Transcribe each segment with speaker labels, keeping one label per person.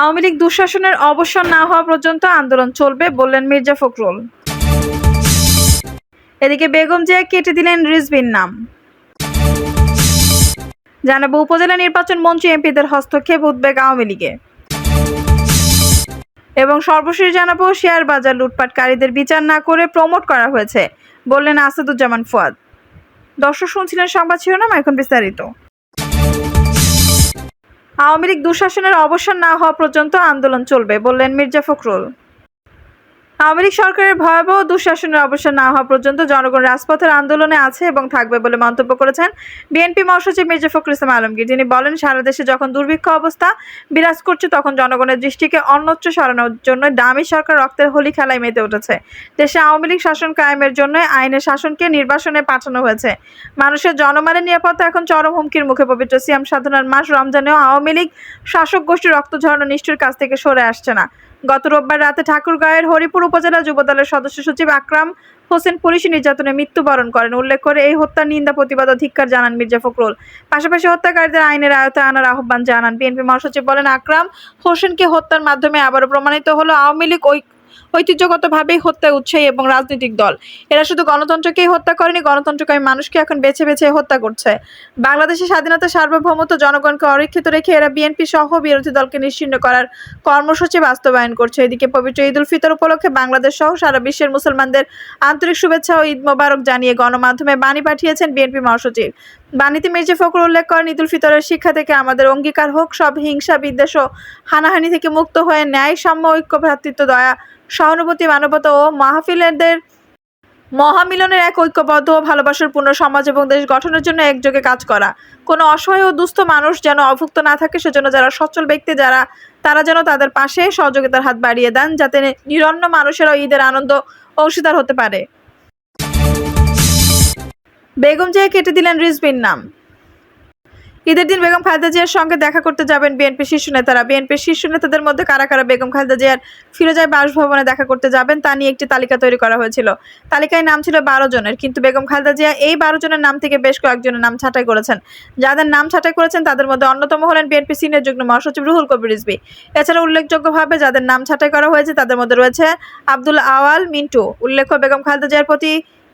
Speaker 1: আওয়ামী লীগ দুঃশাসনের অবসর না হওয়া পর্যন্ত আন্দোলন চলবে, বললেন মির্জা ফখরুল। এদিকে বেগম জিয়া কেটে দিলেন রিজভির নাম। জানাব উপজেলা নির্বাচন মন্ত্রী এমপিদের হস্তক্ষেপ, উদ্বেগ আওয়ামী লীগে। এবং সর্বশেষ জানাব, শেয়ার বাজার লুটপাটকারীদের বিচার না করে প্রমোট করা হয়েছে, বললেন আসাদুজ্জামান ফুয়াদ। দর্শক শুনছিলেন সংবাদ শিরোনাম, এখন বিস্তারিত। আওয়ামী লীগ দুঃশাসনের অবসান না হওয়া পর্যন্ত আন্দোলন চলবে বললেন মির্জা ফখরুল। আওয়ামী লীগ সরকারের ভয়াবহ দুঃশাসনের অবসান না হওয়া পর্যন্ত জনগণ রাজপথের আন্দোলনে আছে এবং থাকবে বলে মন্তব্য করেছেন বিএনপি মহাসচিব মির্জা ফখরুল ইসলাম আলমগীর। তিনি বলেন, সারা দেশে যখন দুর্ভিক্ষ অবস্থা বিরাজ করছে, তখন জনগণের দৃষ্টিকে অন্যত্র সরানোর জন্য দামি সরকার রক্তের হোলি খেলায় মেতে উঠেছে। দেশে আওয়ামী লীগ শাসন কায়েমের জন্য আইনের শাসনকে নির্বাসনে পাঠানো হয়েছে। মানুষের জনমানের নিরাপত্তা এখন চরম হুমকির মুখে পবিত্র সিয়াম সাধনার মাস রমজানেও আওয়ামী লীগ শাসক গোষ্ঠী রক্ত ঝরানো নিষ্ঠুর কাছ থেকে সরে আসছে না। গত রোববার রাতে ঠাকুরগাঁয়ের হরিপুর উপজেলা যুবদলের সদস্য সচিব আকরাম হোসেন পুলিশি নির্যাতনে মৃত্যুবরণ করেন। উল্লেখ করে এই হত্যার নিন্দা, প্রতিবাদ, অধিকার জানান মির্জা ফখরুল। পাশাপাশি হত্যাকারীদের আইনের আয়তায় আনার আহ্বান জানান বিএনপি মহাসচিব বলেন, আকরাম হোসেনকে হত্যার মাধ্যমে আবারও প্রমাণিত হলো আওয়ামী লীগ ঐ- ঐতিহ্যগতভাবেই হত্যায় উৎসাহী এবং রাজনৈতিক দল। এরা শুধু গণতন্ত্রকেই হত্যা করেনি, গণতন্ত্রকামী মানুষকে এখন বেছে বেছে হত্যা করছে। বাংলাদেশের স্বাধীনতা, সার্বভৌমত্ব, জনগণকে অরক্ষিত রেখে এরা বিএনপি সহ বিরোধী দলকে নিশ্চিহ্ন করার কর্মসূচি বাস্তবায়ন করছে। এদিকে পবিত্র ঈদ উল ফিতর উপলক্ষে বাংলাদেশ সহ সারা বিশ্বের মুসলমানদের আন্তরিক শুভেচ্ছা ও ঈদ মোবারক জানিয়ে গণমাধ্যমে বাণী পাঠিয়েছেন বিএনপি মহাসচিব। বাণীতে মির্জা ফখরুল উল্লেখ করেন, ঈদ উল ফিতরের শিক্ষা থেকে আমাদের অঙ্গীকার হোক, সব হিংসা বিদ্বেষ ও হানাহানি থেকে মুক্ত হয়ে ন্যায় সাম্য ঐক্য ভ্রাতৃত্ব দয়া সহানুভূতি, মানবতা ও মাহফিলেরদের মহামিলনের এক ঐক্যবদ্ধ ও ভালোবাসার পূর্ণ সমাজ এবং দেশ গঠনের জন্য একযোগে কাজ করা। কোনো অসহায় ও দুস্থ মানুষ যেন অভুক্ত না থাকে, সেজন্য যারা সচ্ছল ব্যক্তি, যারা, তারা যেন তাদের পাশে সহযোগিতার হাত বাড়িয়ে দেন, যাতে নিরন্ন মানুষেরাও ঈদের আনন্দ অংশীদার হতে পারে। বেগম জিয়া কেটে দিলেন রিজবির নাম। ঈদের দিন বেগম খালেদা জিয়ার সঙ্গে দেখা করতে যাবেন বিএনপি শীর্ষ নেতারা। বিএনপির শীর্ষ নেতাদের মধ্যে কারা কারা বেগম খালেদা জিয়ার ফিরোজায় বাসভবনে দেখা করতে যাবেন তা নিয়ে একটি তালিকা তৈরি করা হয়েছিল। তালিকায় নাম ছিল বারো জনের, কিন্তু বেগম খালেদা জিয়া এই বারো জনের নাম থেকে বেশ কয়েকজনের নাম ছাঁটাই করেছেন। যাদের নাম ছাঁটাই করেছেন তাদের মধ্যে অন্যতম হলেন বিএনপি সিনিয়র যুগ্ম মহাসচিব রুহুল কবির রিজভী। এছাড়া উল্লেখযোগ্যভাবে যাদের নাম ছাঁটাই করা হয়েছে তাদের মধ্যে রয়েছে আব্দুল আওয়াল, মিন্টু। উল্লেখ্য, বেগম খালেদা জিয়ার প্রতি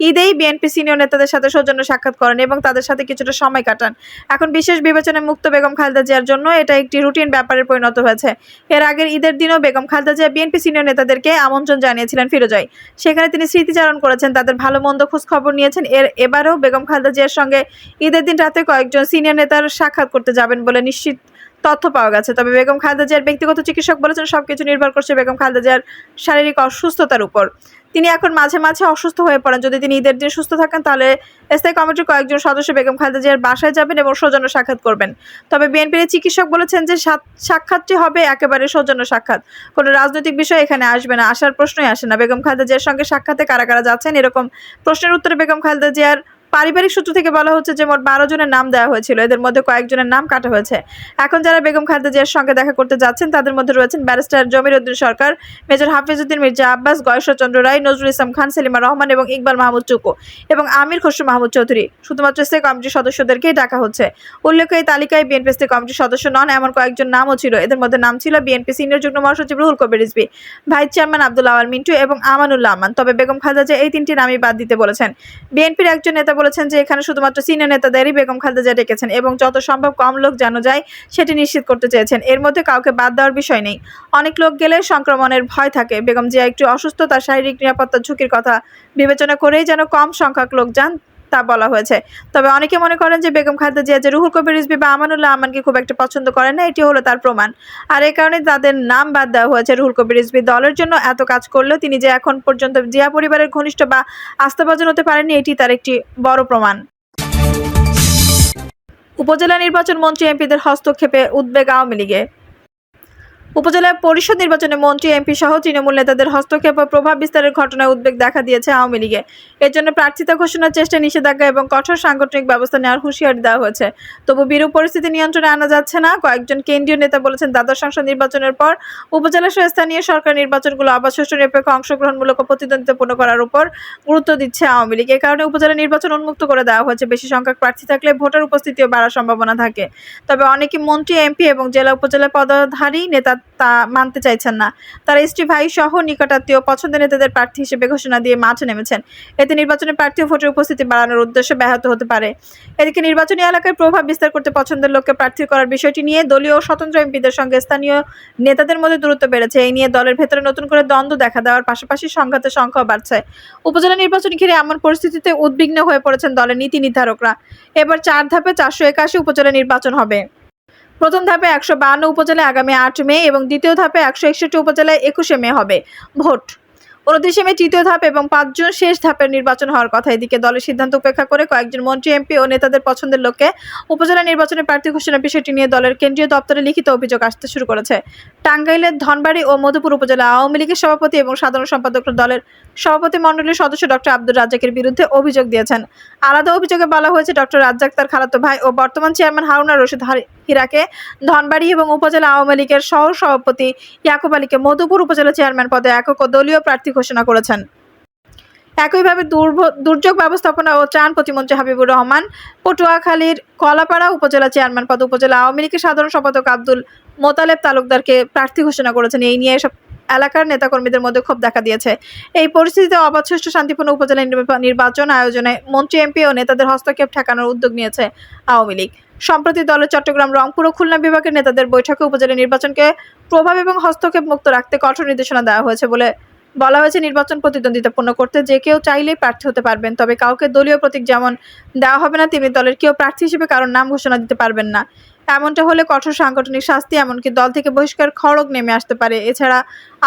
Speaker 1: ঈদেই বিএনপি সিনিয়র নেতাদের সাথে সৌজন্য সাক্ষাৎ করেন এবং তাদের সাথে কিছুটা সময় কাটান। এখন বিশেষ বিবেচনায় মুক্ত বেগম খালেদা জিয়ার জন্য এটা একটি রুটিন ব্যাপারে পরিণত হয়েছে। এর আগের ঈদের দিনও বেগম খালেদা জিয়া বিএনপি সিনিয়র নেতাদেরকে আমন্ত্রণ জানিয়েছিলেন ফিরোজয়। সেখানে তিনি স্মৃতিচারণ করেছেন, তাদের ভালো মন্দ খোঁজ খবর নিয়েছেন। এর এবারেও বেগম খালেদা জিয়ার সঙ্গে ঈদের দিন রাতে কয়েকজন সিনিয়র নেতার সাক্ষাৎ করতে যাবেন বলে নিশ্চিত তথ্য পাওয়া গেছে। তবে বেগম খালেদা জিয়ার ব্যক্তিগত চিকিৎসক বলেছেন, সবকিছু নির্ভর করছে বেগম খালেদা জিয়ার শারীরিক অসুস্থতার উপর। তিনি এখন মাঝে মাঝে অসুস্থ হয়ে পড়েন। যদি তিনি ঈদের দিন সুস্থ থাকেন, তাহলে স্থায়ী কমিটির কয়েকজন সদস্য বেগম খালেদা জিয়ার বাসায় যাবেন এবং সৌজন্য সাক্ষাৎ করবেন। তবে বিএনপির চিকিৎসক বলেছেন যে সাক্ষাৎটি হবে একেবারে সৌজন্য সাক্ষাৎ। কোনো রাজনৈতিক বিষয় এখানে আসবে না, আসার প্রশ্নই আসে না। বেগম খালেদা জিয়ার সঙ্গে সাক্ষাতে কারা কারা যাচ্ছেন, এরকম প্রশ্নের উত্তরে বেগম খালেদা জিয়ার পারিবারিক সূত্র থেকে বলা হচ্ছে যে মোট বারো জনের নাম দেওয়া হয়েছিল। এদের মধ্যে কয়েকজনের নাম কাটা হয়েছে। এখন যারা বেগম খালেদা জিয়ার সঙ্গে দেখা করতে যাচ্ছেন, তাদের মধ্যে রয়েছেন ব্যারিস্টার জমির উদ্দিন সরকার, মেজর হাফিজউদ্দিন মির্জা আব্বাস, গয়েশ্বরচন্দ্র রায়, নজরুল ইসলাম খান, সেলিমা রহমান এবং ইকবাল মাহমুদ চুকু এবং আমির খসরু মাহমুদ চৌধুরী। শুধুমাত্র স্থায়ী কমিটির সদস্যদেরকেই ডাকা হচ্ছে। উল্লেখ্য, এই তালিকায় বিএনপি স্থায়ী কমিটির সদস্য নন, এমন কয়েকজন নামও ছিল। এদের মধ্যে নাম ছিল বিএনপি সিনিয়র যুগ্ম মহাসচিব রুহুল কবির রিজভী, ভাইস চেয়ারম্যান আব্দুল আওয়াল মিন্টু এবং আমানুল্লাহ আমান। তবে বেগম খালেদা জিয়া এই তিনটি নামই বাদ দিতে বলেছেন। বিএনপির একজন নেতা বলেছেন যে এখানে শুধুমাত্র সিনিয়র নেতাদেরই বেগম খালেদা ডেকেছেন এবং যত সম্ভব কম লোক যেন যায় সেটি নিশ্চিত করতে চেয়েছেন। এর মধ্যে কাউকে বাদ দেওয়ার বিষয় নেই। অনেক লোক গেলে সংক্রমণের ভয় থাকে। বেগম জিয়া একটু অসুস্থ তার শারীরিক নিরাপত্তা ঝুঁকির কথা বিবেচনা করেই যেন কম সংখ্যক লোক যান তা বলা হয়েছে। তবে অনেকে মনে করেন যে বেগম খালেদা জিয়া যে রুহুল কবির রিজভী বা আমানুল্লাহ আমানকে খুব একটা পছন্দ করেন না, এটি হলো তার প্রমাণ। আর এই কারণে তাদের নাম বাদ দেওয়া হয়েছে রুহুল কবির রিজভী দলের জন্য। এত কাজ করলেও তিনি যে এখন পর্যন্ত জিয়া পরিবারের ঘনিষ্ঠ বা আস্থাভাজন হতে পারেননি, এটি তার একটি বড় প্রমাণ। উপজেলা নির্বাচন মন্ত্রী এমপিদের হস্তক্ষেপে উদ্বেগ আওয়ামী লীগে। উপজেলা পরিষদ নির্বাচনে মন্ত্রী, এমপি সহ তৃণমূল নেতাদের হস্তক্ষেপ ও প্রভাব বিস্তারের ঘটনায় উদ্বেগ দেখা দিয়েছে আওয়ামী লীগে। এর জন্য প্রার্থিতা ঘোষণার চেষ্টায় নিষেধাজ্ঞা এবং কঠোর সাংগঠনিক ব্যবস্থা নেওয়ার হুঁশিয়ারি দেওয়া হয়েছে। তবু বিরূপ পরিস্থিতি নিয়ন্ত্রণে আনা যাচ্ছে না। কয়েকজন কেন্দ্রীয় নেতা বলেছেন, দ্বাদশ সংসদ নির্বাচনের পর উপজেলা সহ স্থানীয় সরকার নির্বাচনগুলো আবার সুষ্ঠু, নিরপেক্ষ, অংশগ্রহণমূলক ও প্রতিদ্বন্দ্বিতাপূর্ণ করার উপর গুরুত্ব দিচ্ছে আওয়ামী লীগ। এ কারণে উপজেলা নির্বাচন উন্মুক্ত করে দেওয়া হয়েছে। বেশি সংখ্যক প্রার্থী থাকলে ভোটার উপস্থিতিও বাড়ার সম্ভাবনা থাকে। তবে অনেকে মন্ত্রী, এমপি এবং জেলা উপজেলা পদধারী নেতা তা মানতে চাইছেন না। তারা স্ত্রী, ভাই সহ নিকটাত্মীয় পছন্দের নেতাদের প্রার্থী হিসেবে ঘোষণা দিয়ে মাঠে নেমেছেন। এতে নির্বাচনে প্রার্থী ও ভোটের উপস্থিতি বাড়ানোর উদ্দেশ্য ব্যাহত হতে পারে। এদিকে নির্বাচনী এলাকায় প্রভাব বিস্তার করতে পছন্দের লোককে প্রার্থী করার বিষয়টি নিয়ে দলীয় স্বতন্ত্র এমপিদের সঙ্গে স্থানীয় নেতাদের মধ্যে দূরত্ব বেড়েছে। এই নিয়ে দলের ভেতরে নতুন করে দ্বন্দ্ব দেখা দেওয়ার পাশাপাশি সংঘাতের সংখ্যাও বাড়ছে। উপজেলা নির্বাচন ঘিরে এমন পরিস্থিতিতে উদ্বিগ্ন হয়ে পড়েছেন দলের নীতি নির্ধারকরা। এবার চার ধাপে চারশো একাশি উপজেলা নির্বাচন হবে। প্রথম ধাপে একশো বাহান্ন উপজেলায় আগামী আট মে এবং দ্বিতীয় ধাপে একশো একষট্টি উপজেলায় একুশে মে হবে ভোট। উনত্রিশে মে তৃতীয় ধাপ এবং পাঁচজন শেষ ধাপের নির্বাচন হওয়ার কথা। এদিকে দলের সিদ্ধান্ত উপেক্ষা করে কয়েকজন মন্ত্রী, এমপি ও নেতাদের পছন্দের লোককে উপজেলা নির্বাচনে প্রার্থী ঘোষণার বিষয়টি নিয়ে দলের কেন্দ্রীয় দপ্তরে লিখিত অভিযোগ আসতে শুরু করেছে। টাঙ্গাইলের ধনবাড়ি ও মধুপুর উপজেলা আওয়ামী লীগের সভাপতি এবং সাধারণ সম্পাদক দলের সভাপতি মণ্ডলীর সদস্য ডক্টর আব্দুর রাজ্জাকের বিরুদ্ধে অভিযোগ দিয়েছেন। আলাদা অভিযোগে বলা হয়েছে, ডক্টর রাজ্জাক তার খালাতো ভাই ও বর্তমান চেয়ারম্যান হারুনা রশিদ হারি- হীরাকে ধনবাড়ি এবং উপজেলা আওয়ামী লীগের সহ সভাপতি ইয়াকুব আলীকে মধুপুর উপজেলা চেয়ারম্যান পদে একক ও দলীয় প্রার্থী ঘোষণা করেছেন। একইভাবে দুর্যোগ ব্যবস্থাপনা ও ত্রাণ প্রতিমন্ত্রী হাবিবুর রহমান পটুয়াখালীর কলাপাড়া উপজেলা চেয়ারম্যান পদ উপজেলা আওয়ামী লীগের সাধারণ সম্পাদক আব্দুল মোতালেব তালুকদারকে প্রার্থী ঘোষণা করেছেন। এই নিয়ে এসব এলাকার নেতাকর্মীদের মধ্যে ক্ষোভ দেখা দিয়েছে। এই পরিস্থিতিতে অবাধ শান্তিপূর্ণ উপজেলা নির্বা- নির্বাচন আয়োজনে মন্ত্রী, এমপি ও নেতাদের হস্তক্ষেপ ঠেকানোর উদ্যোগ নিয়েছে আওয়ামী লীগ। সম্প্রতি দলের চট্টগ্রাম, রংপুর ও খুলনা বিভাগের নেতাদের বৈঠকে উপজেলা নির্বাচনকে প্রভাব এবং হস্তক্ষেপ মুক্ত রাখতে কঠোর নির্দেশনা দেওয়া হয়েছে বলে বলা হয়েছে। নির্বাচন প্রতিদ্বন্দ্বিতাপূর্ণ করতে যে কেউ চাইলেই প্রার্থী হতে পারবেন, তবে কাউকে দলীয় প্রতীক যেমন দেওয়া হবে না, তেমনি দলের কেউ প্রার্থী হিসেবে কারোর নাম ঘোষণা দিতে পারবেন না। এমনটা হলে কঠোর সাংগঠনিক শাস্তি, এমনকি দল থেকে বহিষ্কার খড়গ নেমে আসতে পারে। এছাড়া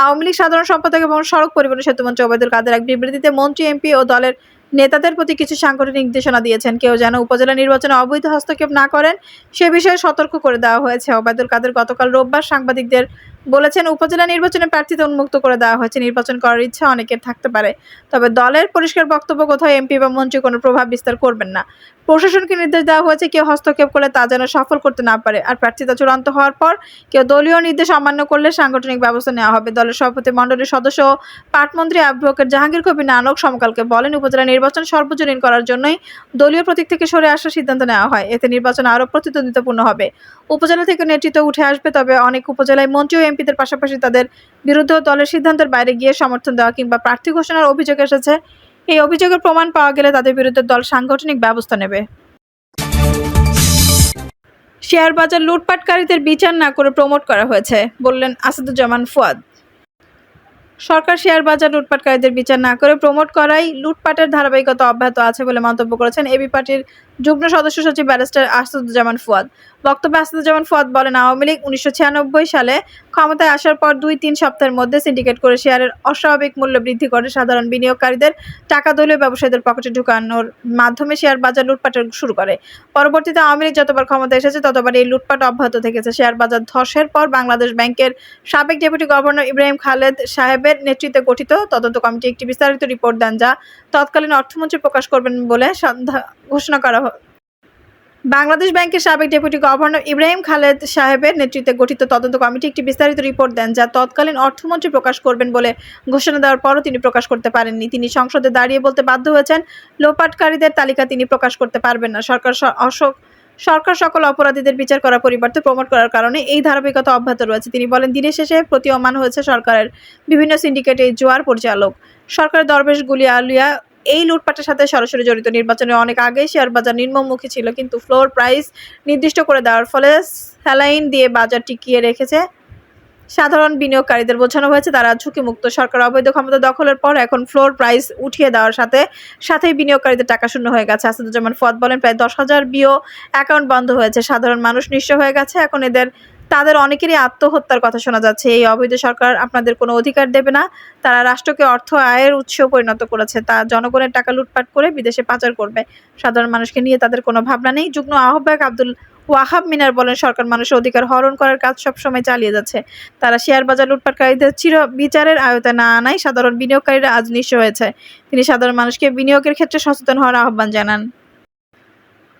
Speaker 1: আওয়ামী লীগ সাধারণ সম্পাদক এবং সড়ক পরিবহন সেতুমন্ত্রী ওবায়দুল কাদের এক বিবৃতিতে মন্ত্রী, এমপি ও দলের নেতাদের প্রতি কিছু সাংগঠনিক নির্দেশনা দিয়েছেন। কেউ যেন উপজেলা নির্বাচনে অবৈধ হস্তক্ষেপ না করেন, সে বিষয়ে সতর্ক করে দেওয়া হয়েছে। ওবায়দুল কাদের গতকাল রোববার সাংবাদিকদের বলেছেন, উপজেলা নির্বাচনে প্রার্থীতে উন্মুক্ত করে দেওয়া হয়েছে। নির্বাচন করার ইচ্ছা অনেকের থাকতে পারে। তবে দলের পরিষ্কার বক্তব্য কোথাও এমপি বা মন্ত্রী কোনো প্রভাব বিস্তার করবেন না। প্রশাসনকে নির্দেশ দেওয়া হয়েছে, কেউ হস্তক্ষেপ করলে তা যেন সফল করতে না পারে। আর প্রার্থীতা চূড়ান্ত হওয়ার পর কেউ দলীয় নির্দেশ অমান্য করলে সাংগঠনিক ব্যবস্থা নেওয়া হবে। দলের সভাপতি, মণ্ডলীর সদস্য পাটমন্ত্রী অ্যাডভোকেট জাহাঙ্গীর কবির নানক সমকালকে বলেন, উপজেলা নির্বাচন সর্বজনীন করার জন্যই দলীয় প্রতীক থেকে সরে আসার সিদ্ধান্ত নেওয়া হয়। এতে নির্বাচন আরও প্রতিদ্বন্দ্বিতাপূর্ণ হবে। উপজেলা থেকে নেতৃত্ব উঠে আসবে, তবে অনেক উপজেলায় মন্ত্রী ও এমপিদের পাশাপাশি তাদের বিরুদ্ধেও দলের সিদ্ধান্তের বাইরে গিয়ে সমর্থন দেওয়া কিংবা প্রার্থী ঘোষণার অভিযোগ এসেছে, এই অভিযোগের প্রমাণ পাওয়া গেলে তাদের বিরুদ্ধে দল সাংগঠনিক ব্যবস্থা নেবে। শেয়ার বাজার লুটপাটকারীদের বিচার না করে প্রমোট করা হয়েছে, বললেন আসাদুজ্জামান ফুয়াদ। সরকার শেয়ার বাজার লুটপাটকারীদের বিচার না করে প্রমোট করাই লুটপাটের ধারাবাহিকতা অব্যাহত আছে বলে মন্তব্য করেছেন এবি পার্টির যুগ্ম সদস্য সচিব ব্যারিস্টার আসাদুজ্জামান ফুয়াদ। বক্তব্যে আসাদুজ্জামান ফুয়াদ বলেন, আওয়ামী লীগ উনিশশো ছিয়ানব্বই সালে ক্ষমতায় আসার পর দুই তিন সপ্তাহের মধ্যে সিন্ডিকেট করে শেয়ারের অস্বাভাবিক মূল্য বৃদ্ধি করে সাধারণ বিনিয়োগকারীদের টাকা দলীয় ব্যবসায়ীদের পকেটে ঢুকানোর মাধ্যমে শেয়ার বাজার লুটপাটের শুরু করে। পরবর্তীতে আওয়ামী লীগ যতবার ক্ষমতা এসেছে ততবার এই লুটপাট অব্যাহত থেকেছে। শেয়ার বাজার ধসের পর বাংলাদেশ ব্যাংকের সাবেক ডেপুটি গভর্নর ইব্রাহিম খালেদ সাহেবের নেতৃত্বে গঠিত তদন্ত কমিটি একটি বিস্তারিত রিপোর্ট দেন, যা তৎকালীন অর্থমন্ত্রী প্রকাশ করবেন বলে ঘোষণা করা বাংলাদেশ ব্যাংকের সাবেক ডেপুটি গভর্নর ইব্রাহিম খালেদ সাহেবের নেতৃত্বে গঠিত তদন্ত কমিটি একটি বিস্তারিত রিপোর্ট দেন, যা তৎকালীন অর্থমন্ত্রী প্রকাশ করবেন বলে ঘোষণা দেওয়ার পরও তিনি প্রকাশ করতে পারেননি। তিনি সংসদে দাঁড়িয়ে বলতে বাধ্য হয়েছেন, লোপাটকারীদের তালিকা তিনি প্রকাশ করতে পারবেন না। সরকার অশোক সরকার সকল অপরাধীদের বিচার করার পরিবর্তে প্রমোট করার কারণে এই ধারাবাহিকতা অব্যাহত রয়েছে। তিনি বলেন, দিনের শেষে প্রতীয়মান হয়েছে সরকারের বিভিন্ন সিন্ডিকেট এই জোয়ার পরিচালক। সরকারের দরবেশ গুলি আলিয়া এই লুটপাটের সাথে সরাসরি জড়িত নির্বাচনে অনেক আগেই শেয়ার বাজার নিম্নমুখী ছিল, কিন্তু ফ্লোর প্রাইস নির্দিষ্ট করে দেওয়ার ফলে স্যালাইন দিয়ে বাজার টিকিয়ে রেখেছে। সাধারণ বিনিয়োগকারীদের বোঝানো হয়েছে, তারা ঝুঁকিমুক্ত সরকার, অবৈধ ক্ষমতা দখলের পর এখন ফ্লোর প্রাইস উঠিয়ে দেওয়ার সাথে সাথেই বিনিয়োগকারীদের টাকা শূন্য হয়ে গেছে। আসাদুজ্জামান ফদ বলেন, প্রায় দশ হাজার বিও অ্যাকাউন্ট বন্ধ হয়েছে। সাধারণ মানুষ নিঃস্ব হয়ে গেছে, এখন এদের তাদের অনেকেরই আত্মহত্যার কথা শোনা যাচ্ছে। এই অবৈধ সরকার আপনাদের কোনো অধিকার দেবে না। তারা রাষ্ট্রকে অর্থ, আয়ের উৎস পরিণত করেছে। তা জনগণের টাকা লুটপাট করে বিদেশে পাচার করবে। সাধারণ মানুষকে নিয়ে তাদের কোনো ভাবনা নেই। যুগ্ম আহ্বায়ক আব্দুল ওয়াহাব মিনার বলেন, সরকার মানুষের অধিকার হরণ করার কাজ সবসময় চালিয়ে যাচ্ছে। তারা শেয়ার বাজার লুটপাটকারীদের চির বিচারের আয়তায় না আনায় সাধারণ বিনিয়োগকারীরা আজ নিঃস্ব হয়েছে। তিনি সাধারণ মানুষকে বিনিয়োগের ক্ষেত্রে সচেতন হওয়ার আহ্বান জানান।